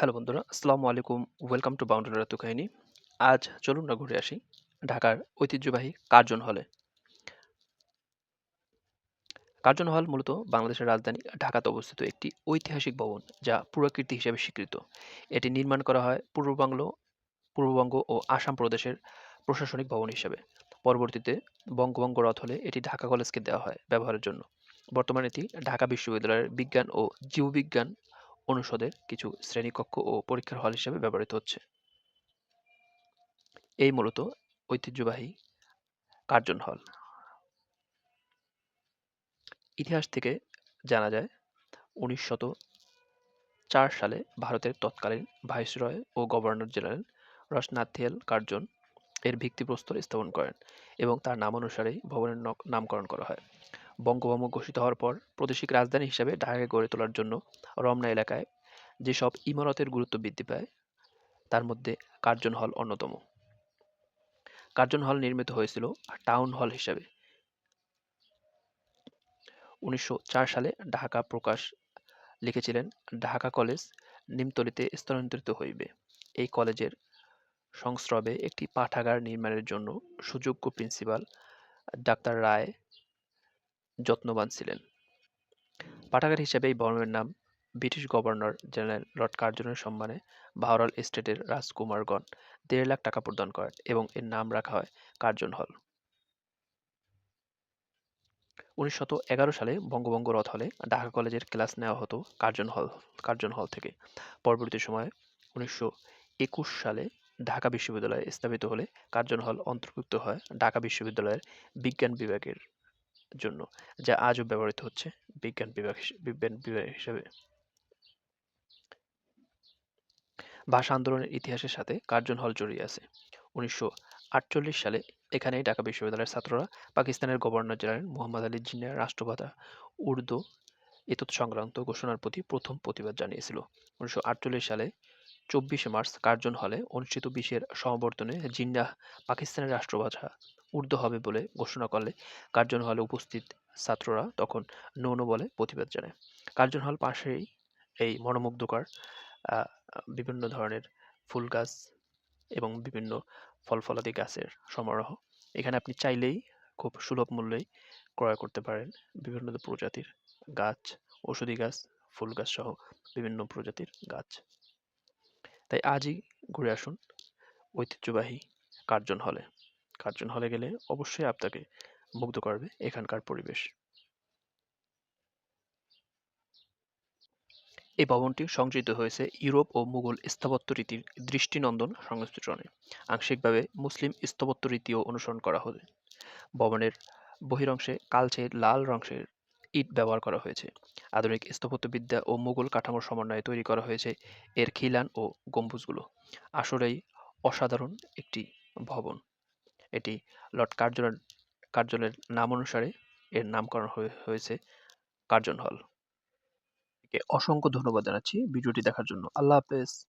Hello বন্ধুরা, আসসালামু আলাইকুম। ওয়েলকাম টু বাউন্ডারি রাতু কাহিনী। আজ চলুন না ঘুরে আসি ঢাকার ঐতিহ্যবাহী কার্জন হলে। কার্জন হল মূলত বাংলাদেশের রাজধানী ঢাকাতে অবস্থিত একটি ঐতিহাসিক ভবন যা পুরাকীর্তি হিসেবে স্বীকৃত। এটি নির্মাণ করা হয় পূর্ববাংলো পূর্ববঙ্গ ও আসাম প্রদেশের প্রশাসনিক ভবন হিসেবে। পরবর্তীতে বঙ্গভঙ্গ রথ হলে এটি ঢাকা কলেজকে দেওয়া হয় ব্যবহারের জন্য। বর্তমানে এটি ঢাকা বিশ্ববিদ্যালয়ের বিজ্ঞান ও জীববিজ্ঞান অনুষদের কিছু শ্রেণীকক্ষ ও পরীক্ষার হল হিসেবে ব্যবহৃত হচ্ছে। এই মূলত ঐতিহ্যবাহী কার্জন হল। ইতিহাস থেকে জানা যায় উনিশ চার সালে ভারতের তৎকালীন ভাইসরয় ও গভর্নর জেনারেল রসনাথিয়াল কার্জন এর ভিত্তিপ্রস্তর স্থাপন করেন এবং তার নাম অনুসারেই ভবনের নামকরণ করা হয়। বঙ্গভঙ্গ ঘোষিত হওয়ার পর প্রাদেশিক রাজধানী হিসাবে ঢাকাকে গড়ে তোলার জন্য রমনা এলাকায় যেসব ইমারতের গুরুত্ব বৃদ্ধি পায়, তার মধ্যে কার্জন হল অন্যতম। কার্জন হল নির্মিত হয়েছিল টাউন হল হিসাবে। উনিশশো চার সালে ঢাকা প্রকাশ লিখেছিলেন, ঢাকা কলেজ নিমতলিতে স্থানান্তরিত হইবে। এই কলেজের সংস্রবে একটি পাঠাগার নির্মাণের জন্য সুযোগ্য প্রিন্সিপাল ডাক্তার রায় যত্নবান ছিলেন। পাঠাগার হিসেবে এই ভবনের নাম ব্রিটিশ গভর্নর জেনারেল লর্ড কার্জনের সম্মানে বাহরাল এস্টেটের রাজকুমারগণ দেড় লাখ টাকা প্রদান করেন এবং এর নাম রাখা হয় কার্জন হল। উনিশশত এগারো সালে বঙ্গভঙ্গ রথ হলে ঢাকা কলেজের ক্লাস নেওয়া হতো কার্জন হল কার্জন হল থেকে। পরবর্তী সময়ে উনিশশো একুশ সালে ঢাকা বিশ্ববিদ্যালয়ে স্থাপিত হলে কার্জন হল অন্তর্ভুক্ত হয় ঢাকা বিশ্ববিদ্যালয়ের বিজ্ঞান বিভাগের। জন্য, যা আজও ব্যবহৃত হচ্ছে বিজ্ঞান বিভাগ বিজ্ঞান বিভাগ হিসেবে। ভাষা আন্দোলনের ইতিহাসের সাথে কার্জন হল জড়িয়ে আছে। উনিশশো সালে এখানেই ঢাকা বিশ্ববিদ্যালয়ের ছাত্ররা পাকিস্তানের গভর্নর জেনারেল মোহাম্মদ আলী জিন্নার রাষ্ট্রভাষা উর্দু এতৎ সংক্রান্ত ঘোষণার প্রতি প্রথম প্রতিবাদ জানিয়েছিল। উনিশশো আটচল্লিশ সালে চব্বিশে মার্চ কার্জন হলে অনুষ্ঠিত বিশ্বের সমাবর্তনে জিন্নাহ পাকিস্তানের রাষ্ট্রভাষা উর্দু হবে বলে ঘোষণা করলে কার্জন হলে উপস্থিত ছাত্ররা তখন নৌন বলে প্রতিবাদ জানায়। কার্জন হল পাশেই এই মনোমুগ্ধকর বিভিন্ন ধরনের ফুল গাছ এবং বিভিন্ন ফল ফলাদি গাছের সমারোহ। এখানে আপনি চাইলেই খুব সুলভ মূল্যেই ক্রয় করতে পারেন বিভিন্ন প্রজাতির গাছ ওষুধি গাছ, ফুল গাছ সহ বিভিন্ন প্রজাতির গাছ। তাই আজই ঘুরে আসুন ঐতিহ্যবাহী কার্জন হলে। কার্জন হলে গেলে অবশ্যই আপনাকে মুগ্ধ করবে এখানকার পরিবেশ। এই ভবনটি সংযোজিত হয়েছে ইউরোপ ও মুঘল স্থাপত্য রীতির দৃষ্টিনন্দন সংমিশ্রণে আংশিকভাবে মুসলিম স্থাপত্য রীতিও অনুসরণ করা হবে ভবনের বহিরংশে কালচে লাল রঙের ইট ব্যবহার করা হয়েছে। আধুনিক স্থাপত্যবিদ্যা ও মুঘল কাঠামোর সমন্বয়ে তৈরি করা হয়েছে এর খিলান ও গম্বুজগুলো। আসলেই অসাধারণ একটি ভবন। এটি লর্ড কার্জনের কার্জনের নাম অনুসারে এর নামকরণ হয়েছে কার্জন হল। অসংখ্য ধন্যবাদ জানাচ্ছি। ভিডিওটি দেখার জন্য আল্লাহ হাফেজ।